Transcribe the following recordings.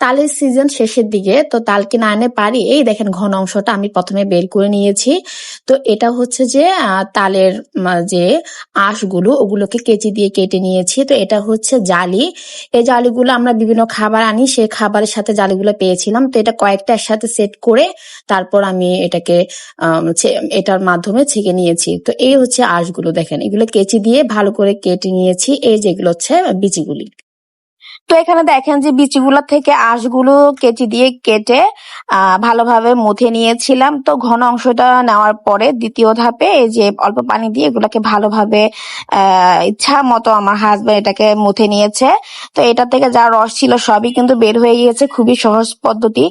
তালের সিজন শেষের দিকে, তো তাল না এনে পারি। এই দেখেন ঘন অংশটা আমি প্রথমে বের করে নিয়েছি। তো এটা হচ্ছে যে তালের যে আঁশগুলো, ওগুলোকে কেচি দিয়ে কেটে নিয়েছি। তো এটা হচ্ছে জালি। এই জালিগুলো আমরা বিভিন্ন খাবার আনি, সেই খাবারের সাথে জালিগুলো পেয়েছিলাম। তো এটা কয়েকটা একসাথে সেট করে তারপর আমি এটাকে এটার মাধ্যমে ছেঁকে নিয়েছি। তো এই হচ্ছে আঁশগুলো দেখেন। এগুলো কেচি দিয়ে ভালো করে কেটে নিয়েছি। এই যেগুলো হচ্ছে বিচিগুলি। তো এখানে দেখেন যে বিচিগুলো থেকে আঁশগুলো কেচি দিয়ে কেটে ভালোভাবে মুথে নিয়েছিলাম। তো ঘন অংশটা নেওয়ার পরে দ্বিতীয় ধাপে এই যে অল্প পানি দিয়ে এগুলোকে ভালোভাবে ইচ্ছা মতো আমার হাজবেন্ড এটাকে মুথে নিয়েছে। তো এটা থেকে যা রস ছিল সবই কিন্তু বের হয়ে গিয়েছে খুবই সহজ পদ্ধতি।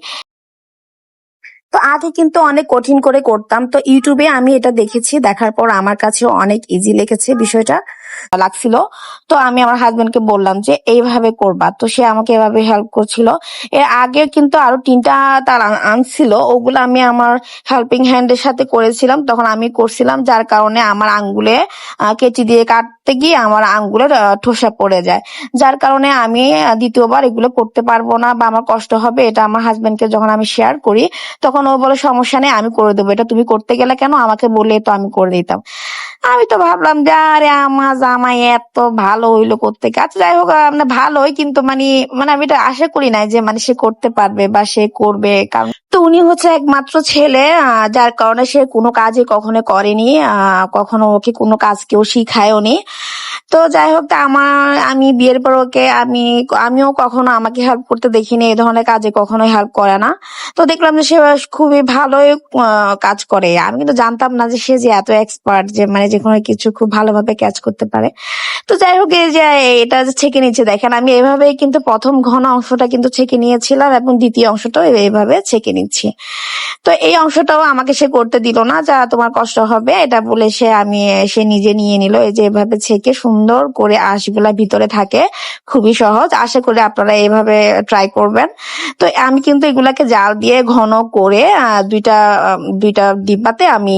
তো আগে কিন্তু অনেক কঠিন করে করতাম। তো ইউটিউবে আমি এটা দেখেছি, দেখার পর আমার কাছে অনেক ইজি লেগেছে বিষয়টা। লাগছিল। তো আমি আমার হাজবেন্ডকে বললাম যে, এইভাবে করবা। তো সে আমাকে এভাবে হেল্প করছিল। এর আগে কিন্তু আরও তিনটা তার আনছিল ওগুলো আমি আমার হেল্পিং হ্যান্ডের সাথে করেছিলাম। তখন আমি করছিলাম, যার কারণে আমার আঙ্গুলে কেচি দিয়ে কাটতে গিয়ে আমার আঙ্গুলের ঠোসা পড়ে যায়। যার কারণে আমি দ্বিতীয়বার এগুলো করতে পারব না বা আমার কষ্ট হবে, এটা আমার হাজবেন্ডকে যখন আমি শেয়ার করি, তখন ও বলে, সমস্যা নেই, আমি করে দেবো। এটা তুমি করতে গেলে কেন? আমাকে বলে তো আমি করে দিতাম। আমি তো ভাবলাম যে আরে আমার জামাই এত ভালো হইল করতে আচ্ছা যাই হোক মানে ভালোই কিন্তু মানে মানে আমি এটা আশা করি নাই যে মানে সে করতে পারবে বা সে করবে। কারণ তো উনি হচ্ছে একমাত্র ছেলে যার কারণে সে কোনো কাজই কখনো করেনি আহ, কখনো ওকে কোনো কাজ কেউ শিখায়ওনি। তো যাই হোক আমার, আমি বিয়ের পর ওকে, আমি, আমিও কখনো আমাকে হেল্প করতে দেখিনি, এই ধরনের কাজে কখনোই হেল্প করে না। তো দেখলাম যে সে খুবই ভালোই কাজ করে। আমি কিন্তু জানতাম না যে সে যে এত এক্সপার্ট যে মানে যে কোনো কিছু খুব ভালোভাবে ক্যাচ করতে পারে। তো যাই হোক, এই যে, এটা যে ছেঁকে নিচ্ছে, দেখেন, আমি এভাবেই কিন্তু প্রথম ঘন অংশটা কিন্তু ছেঁকে নিয়েছিলাম এবং দ্বিতীয় অংশটাও এইভাবে ছেঁকে নিচ্ছি। তো এই অংশটাও আমাকে সে করতে দিল না, যা তোমার কষ্ট হবে, এটা বলে সে, আমি, সে নিজে নিয়ে নিল, এই যে এভাবে ছেঁকে সুন্দর করে আঁশগুলা ভিতরে থাকে, খুবই সহজ। আশা করি আপনারা এইভাবে ট্রাই করবেন। তো আমি কিন্তু এগুলাকে জাল দিয়ে ঘন করে দুইটা দুইটা ডিব্বাতে আমি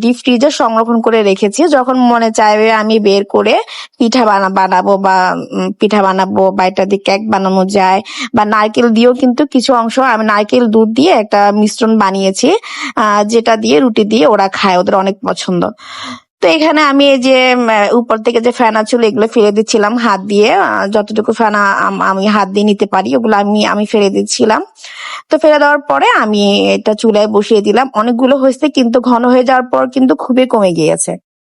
ডিপ ফ্রিজে সংরক্ষণ করে রেখেছি। যখন মনে চাইবে আমি বের করে পিঠা বানা, বানাবো বা পিঠা বানাবো বা এটা দিয়ে কেক বানানো যায় বা নারকেল দিয়েও কিন্তু কিছু অংশ, আমি নারকেল দুধ দিয়ে একটা মিশ্রণ বানিয়েছি যেটা দিয়ে রুটি দিয়ে ওরা খায়, ওদের অনেক পছন্দ। তো এখানে আমি এই যে উপর থেকে যে ফেনা ছিল, এগুলো ফেলে দিচ্ছিলাম হাত দিয়ে। যতটুকু ফেনা আম- হাত দিয়ে নিতে পারি, ওগুলো আমি আমি ফেলে দিচ্ছিলাম। তো ফেলে দেওয়ার পরে আমি এটা চুলায় বসিয়ে দিলাম। অনেকগুলো হয়েছে, কিন্তু ঘন হয়ে যাওয়ার পর কিন্তু খুবই কমে গিয়েছে।